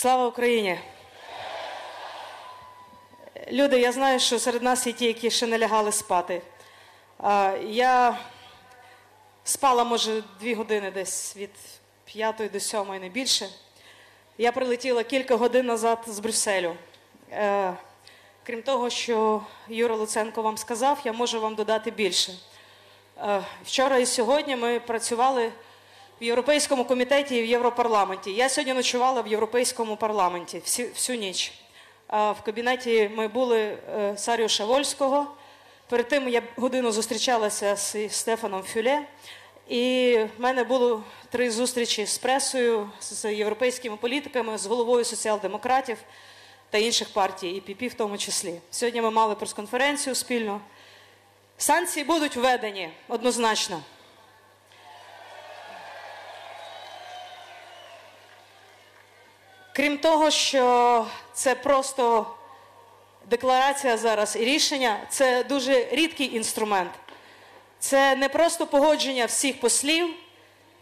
Слава Україні! Люди, я знаю, що серед нас є ті, які ще не лягали спати. Я спала, може, дві години десь від п'ятої до сьомої, не більше. Я прилетіла кілька годин назад з Брюсселю. Е, Крім того, що Юра Луценко вам сказав, я можу вам додати більше. Е, Вчора і сьогодні ми працювали в Європейському комітеті і в Європарламенті. Я сьогодні ночувала в Європейському парламенті всю, всю ніч. В кабінеті ми були е, Саріуша Вольського. Перед тим я годину зустрічалася з Стефаном Фюле. І в мене було три зустрічі з пресою, з європейськими політиками, з головою соціал-демократів та інших партій, і ПІПІ в тому числі. Сьогодні ми мали прес-конференцію спільно. Санкції будуть введені однозначно. Крім того, що це просто декларація зараз і рішення, це дуже рідкий інструмент. Це не просто погодження всіх послів,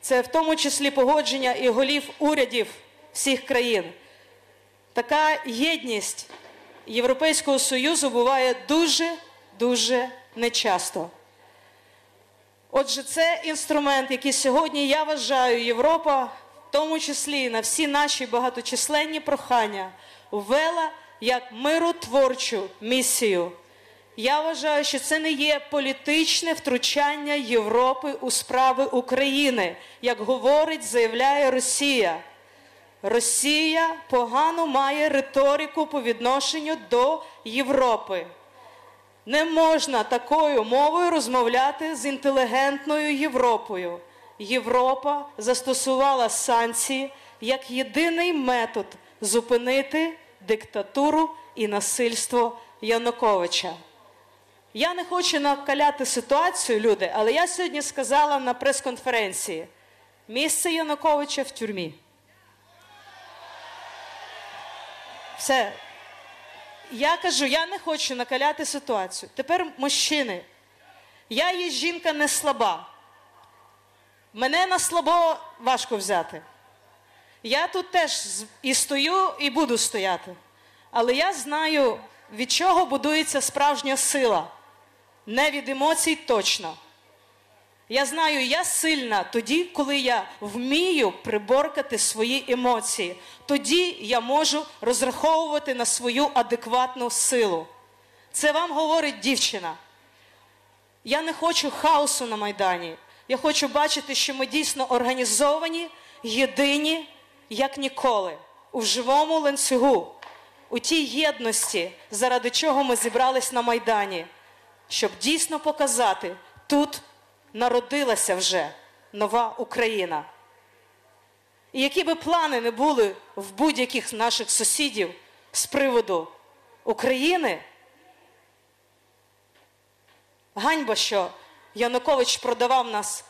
це в тому числі погодження і голів урядів всіх країн. Така єдність Європейського Союзу буває дуже-дуже нечасто. Отже, це інструмент, який сьогодні я вважаю, Європа, тому числі на всі наші багаточисленні прохання, ввела як миротворчу місію. Я вважаю, що це не є політичне втручання Європи у справи України, як говорить, заявляє Росія. Росія погано має риторику по відношенню до Європи. Не можна такою мовою розмовляти з інтелігентною Європою. Європа застосувала санкції як єдиний метод зупинити диктатуру і насильство Януковича. Я не хочу накаляти ситуацію, люди, але я сьогодні сказала на прес-конференції: місце Януковича в тюрмі. Все. Я кажу, я не хочу накаляти ситуацію. Тепер мужчини. Я є жінка не слаба. Мене на слабо важко взяти. Я тут теж і стою, і буду стояти. Але я знаю, від чого будується справжня сила. Не від емоцій точно. Я знаю, я сильна тоді, коли я вмію приборкати свої емоції. Тоді я можу розраховувати на свою адекватну силу. Це вам говорить дівчина. Я не хочу хаосу на Майдані. Я хочу бачити, що ми дійсно організовані, єдині, як ніколи, у живому ланцюгу, у тій єдності, заради чого ми зібрались на Майдані, щоб дійсно показати, тут народилася вже нова Україна. І які би плани не були в будь-яких наших сусідів з приводу України, ганьба, що Янукович продавав нас,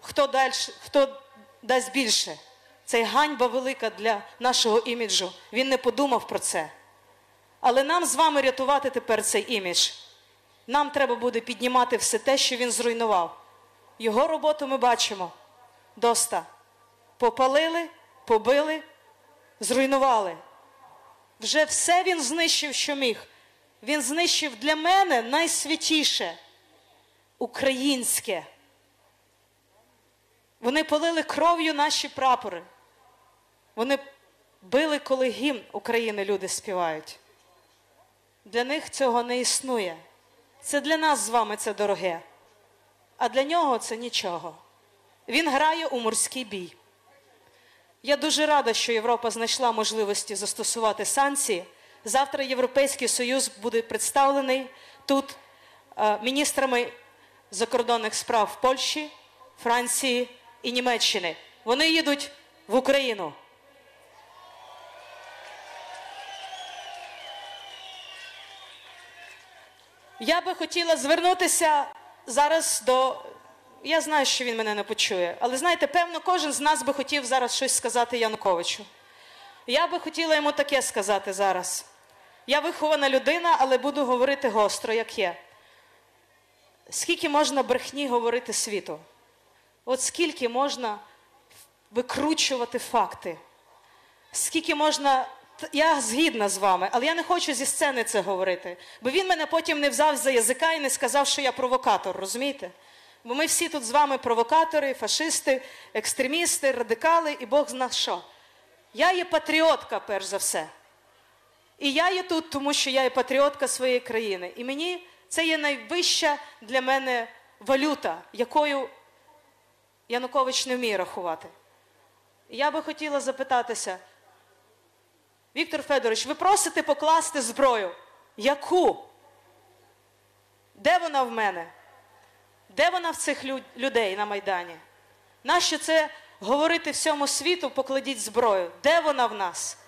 хто далі, хто дасть більше. Це ганьба велика для нашого іміджу. Він не подумав про це. Але нам з вами рятувати тепер цей імідж. Нам треба буде піднімати все те, що він зруйнував. Його роботу ми бачимо. Доста. Попалили, побили, зруйнували. Вже все він знищив, що міг. Він знищив для мене найсвятіше українське. Вони полили кров'ю наші прапори. Вони били, коли гімн України люди співають. Для них цього не існує. Це для нас з вами це дороге. А для нього це нічого. Він грає у морський бій. Я дуже рада, що Європа знайшла можливості застосувати санкції. Завтра Європейський Союз буде представлений тут е, міністрами закордонних справ Польщі, Франції і Німеччини. Вони їдуть в Україну. Я би хотіла звернутися зараз до. Я знаю, що він мене не почує, але знаєте, певно, кожен з нас би хотів зараз щось сказати Януковичу. Я би хотіла йому таке сказати зараз. Я вихована людина, але буду говорити гостро, як є. Скільки можна брехні говорити світу? От скільки можна викручувати факти? скільки можна. Я згідна з вами, але я не хочу зі сцени це говорити. Бо він мене потім не взяв за язика і не сказав, що я провокатор, розумієте? Бо ми всі тут з вами провокатори, фашисти, екстремісти, радикали і Бог зна що. Я є патріотка, перш за все. І я є тут, тому що я є патріотка своєї країни. І мені це є найвища для мене валюта, якою Янукович не вміє рахувати. Я би хотіла запитатися, Віктор Федорович, ви просите покласти зброю. Яку? Де вона в мене? Де вона в цих людей на Майдані? Нащо це говорити всьому світу, покладіть зброю? Де вона в нас?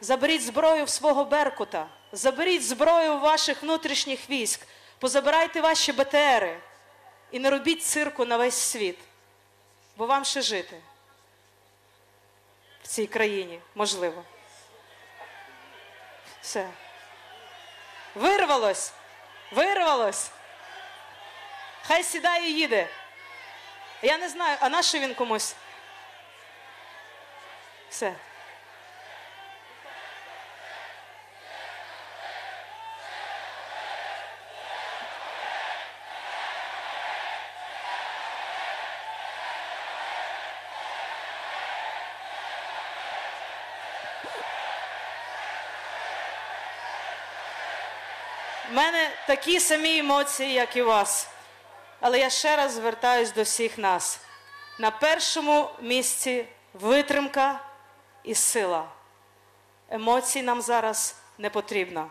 Заберіть зброю в свого Беркута, заберіть зброю ваших внутрішніх військ, позабирайте ваші БТРи і не робіть цирку на весь світ, бо вам ще жити в цій країні, можливо. Все. Вирвалось. Вирвалось. Хай сідає і їде. Я не знаю, а на що він комусь? Все. У мене такі самі емоції, як і у вас. Але я ще раз звертаюсь до всіх нас. На першому місці витримка і сила. Емоцій нам зараз не потрібно.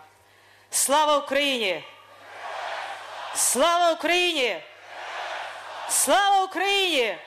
Слава Україні! Слава Україні! Слава Україні!